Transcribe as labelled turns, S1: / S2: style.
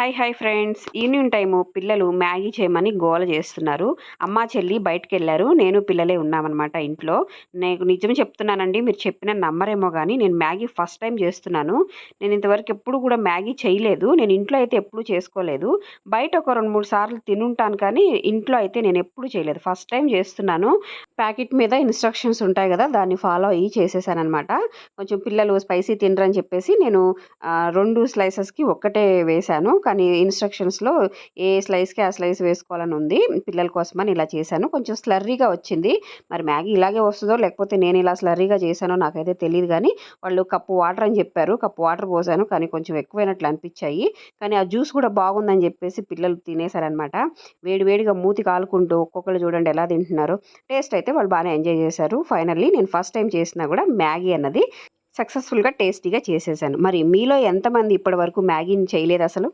S1: Hi hi friends. Evening time పిల్లలు Maggi చేయమని గోల చేస్తున్నారు. అమ్మ చెల్లి బయటకు వెళ్ళారు నేను పిల్లలే ఉన్నామన్నమాట ఇంట్లో. నేను నిజం చెప్తున్నానండి మీరు చెప్పిన నమ్మరేమో కానీ నేను మ్యాగీ ఫస్ట్ టైం చేస్తున్నాను. నేను ఇంతవరకు ఎప్పుడు కూడా మ్యాగీ చేయలేదు. నేను ఇంట్లో అయితే ఎప్పుడు చేసుకోలేదు. బయట ఒక రెండు మూడు సార్లు తినుంటాను కానీ ఇంట్లో అయితే నేను ఎప్పుడు చేయలేదు. ఫస్ట్ టైం చేస్తున్నాను. ప్యాకెట్ మీద ఇన్స్ట్రక్షన్స్ ఉంటాయి కదా దాన్ని ఫాలో అయ్యి చేసేసానమాట కొంచెం పిల్లలు స్పైసీ తినరని చెప్పేసి నేను రెండు స్లైసెస్కి ఒక్కటే వేశాను కానీ ఇన్స్ట్రక్షన్స్లో ఏ స్లైస్కి ఆ స్లైస్ వేసుకోవాలని ఉంది పిల్లల కోసమని ఇలా చేశాను. కొంచెం స్లర్రీగా వచ్చింది. మరి మ్యాగీ ఇలాగే వస్తుందో లేకపోతే నేను ఇలా స్లర్రీగా చేశానో నాకైతే తెలియదు కానీ వాళ్ళు కప్పు వాటర్ అని చెప్పారు. కప్పు వాటర్ పోసాను. కానీ కొంచెం ఎక్కువైనట్లు అనిపించాయి. కానీ ఆ జ్యూస్ కూడా బాగుందని చెప్పేసి పిల్లలు తినేశారనమాట. వేడివేడిగా మూతి కాలుకుంటూ ఒక్కొక్కరు చూడండి ఎలా తింటున్నారు. టేస్ట్ అయితే అయితే వాళ్ళు బాగానే ఎంజాయ్ చేశారు. ఫైనల్లీ నేను ఫస్ట్ టైం చేసినా కూడా మ్యాగీ అన్నది సక్సెస్ఫుల్గా టేస్టీగా చేసేసాను. మరి మీలో ఎంతమంది ఇప్పటి వరకు మ్యాగీని చేయలేదు అసలు?